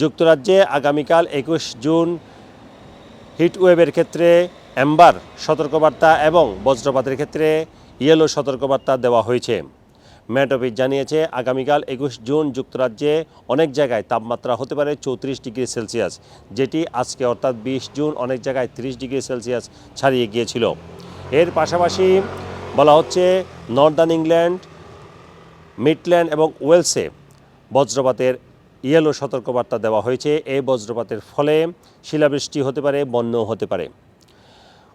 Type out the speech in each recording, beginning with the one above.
যুক্তরাজ্যে আগামীকাল একুশ জুন হিটওয়েভের ক্ষেত্রে অ্যাম্বার সতর্কবার্তা এবং বজ্রপাতের ক্ষেত্রে ইয়েলো সতর্কবার্তা দেওয়া হয়েছে। ম্যাট অফিস জানিয়েছে, আগামীকাল একুশ জুন যুক্তরাজ্যে অনেক জায়গায় তাপমাত্রা হতে পারে চৌত্রিশ ডিগ্রি সেলসিয়াস, যেটি আজকে অর্থাৎ বিশ জুন অনেক জায়গায় ত্রিশ ডিগ্রি সেলসিয়াস ছাড়িয়ে গিয়েছিল। এর পাশাপাশি বলা হচ্ছে, নর্দার্ন ইংল্যান্ড, মিডল্যান্ড এবং ওয়েলসে বজ্রপাতের ইয়েলো সতর্কবার্তা দেওয়া হয়েছে। এই বজ্রপাতের ফলে শিলাবৃষ্টি হতে পারে, বন্যাও হতে পারে।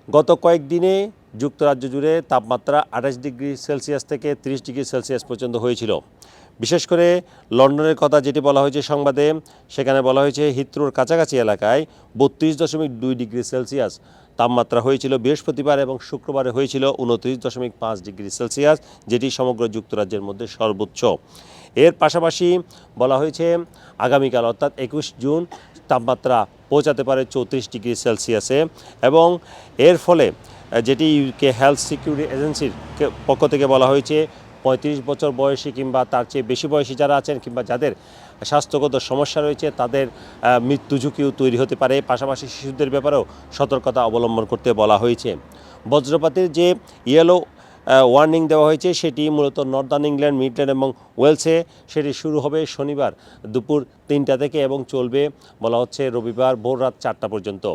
গত কয়েকদিনে যুক্তরাজ্য জুড়ে তাপমাত্রা আঠাশ ডিগ্রি সেলসিয়াস থেকে 30 ডিগ্রি সেলসিয়াস পর্যন্ত হয়েছিল। বিশেষ করে লন্ডনের কথা যেটি বলা হয়েছে সংবাদে, সেখানে বলা হয়েছে হিত্রোর কাছাকাছি এলাকায় বত্রিশ দশমিক দুই ডিগ্রি সেলসিয়াস তাপমাত্রা হয়েছিল বৃহস্পতিবার এবং শুক্রবারে হয়েছিল উনত্রিশ দশমিক পাঁচ ডিগ্রি সেলসিয়াস, যেটি সমগ্র যুক্তরাজ্যের মধ্যে সর্বোচ্চ। এর পাশাপাশি বলা হয়েছে, আগামীকাল অর্থাৎ একুশ জুন তাপমাত্রা পৌঁছাতে পারে চৌত্রিশ ডিগ্রি সেলসিয়াসে এবং এর ফলে, যেটি ইউকে হেলথ সিকিউরিটি এজেন্সির পক্ষ থেকে বলা হয়েছে, পঁয়ত্রিশ বছর বয়সী কিংবা তার চেয়ে বেশি বয়সী যারা আছেন কিংবা যাদের স্বাস্থ্যগত সমস্যা রয়েছে, তাদের মৃত্যু ঝুঁকিও তৈরি হতে পারে। পাশাপাশি শিশুদের ব্যাপারেও সতর্কতা অবলম্বন করতে বলা হয়েছে। বজ্রপাতের যে ইয়েলো ওয়ার্নিং দেওয়া হয়েছে। সেটি মূলত নর্দার্ন ইংল্যান্ড মিডল্যান্ড এবং ওয়েলসে সেটি শুরু হবে শনিবার দুপুর তিনটা থেকে এবং চলবে বলা হচ্ছে রবিবার ভোর রাত চারটা পর্যন্ত।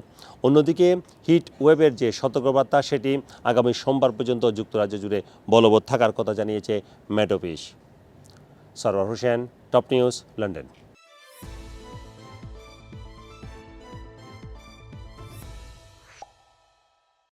অন্যদিকে হিট ওয়েবের যে সতর্কবার্তা, সেটি আগামী সোমবার পর্যন্ত যুক্তরাজ্য জুড়ে বলবৎ থাকার কথা জানিয়েছে Met Office Sarwar Hossain top news London